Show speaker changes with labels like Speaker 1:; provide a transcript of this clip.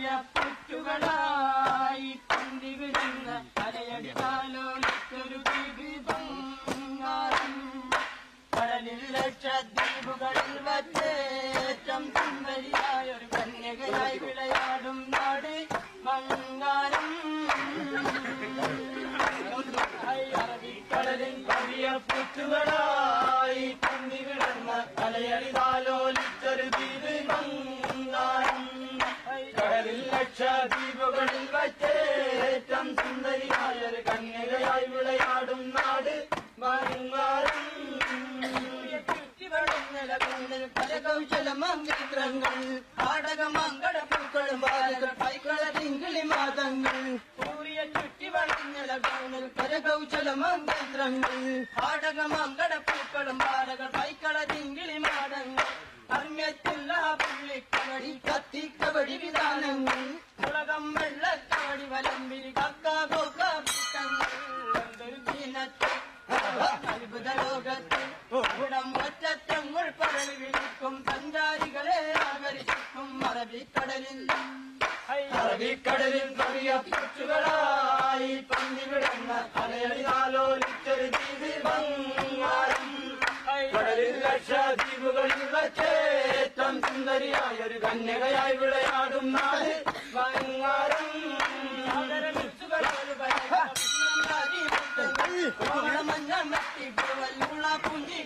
Speaker 1: നിറയ പുറ്റുകളായി പന്തി വിടുന്ന അലയടികാലോലിക്കൊരു ദീപം കടലിൽ ലക്ഷദ്വീപുകളിൽ വച്ചേറ്റം കന്യകയായി വിളയാടും ലക്ഷദ്വീപുകളിൽ സുന്ദരിയായ ഒരു കന്യകയായി വിളയാടും നാട്. മങ്ങാനം കരകൗശലമന്ത്രങ്ങൾ ആടകമങ്കടപ്പൂക്കളും ബാലകൾ പൈക്കള തിങ്കിളി മാതങ്ങൾ. കൂറിയ ചുറ്റി വളഞ്ഞല ഗൗണിൽ കരകൗശലമന്ത്രങ്ങൾ ആടകമങ്കടപ്പൂക്കളും ബാലകൾ പുള്ളിക്കവടി കത്തി കബടി വിധാനങ്ങൾ. ഉലകം എന്തൊരു ദീനത്തെ. അത്ഭുത ലോകത്തിൽ ഇവിടം ഒറ്ററ്റങ്ങൾ പടൽ വിളിക്കും സഞ്ചാരികളെ ആകർഷിക്കും അറബിക്കടലിൽ. അറബിക്കടലിൽ വലിയ പൂച്ചുകളായി പന്തി വിടുന്ന അലയടിനാലോലിച്ചൊരു ദ്വീപ് ബംഗാരം കടലിൽ ലക്ഷദ്വീപുകളിൽ വച്ചേറ്റം സുന്ദരിയായ ഒരു കന്യകയായി വിളയാടും നാട് ബംഗാരം മഞ്ഞ മത്തി പൂവല്ലുള്ള പുഞ്ചി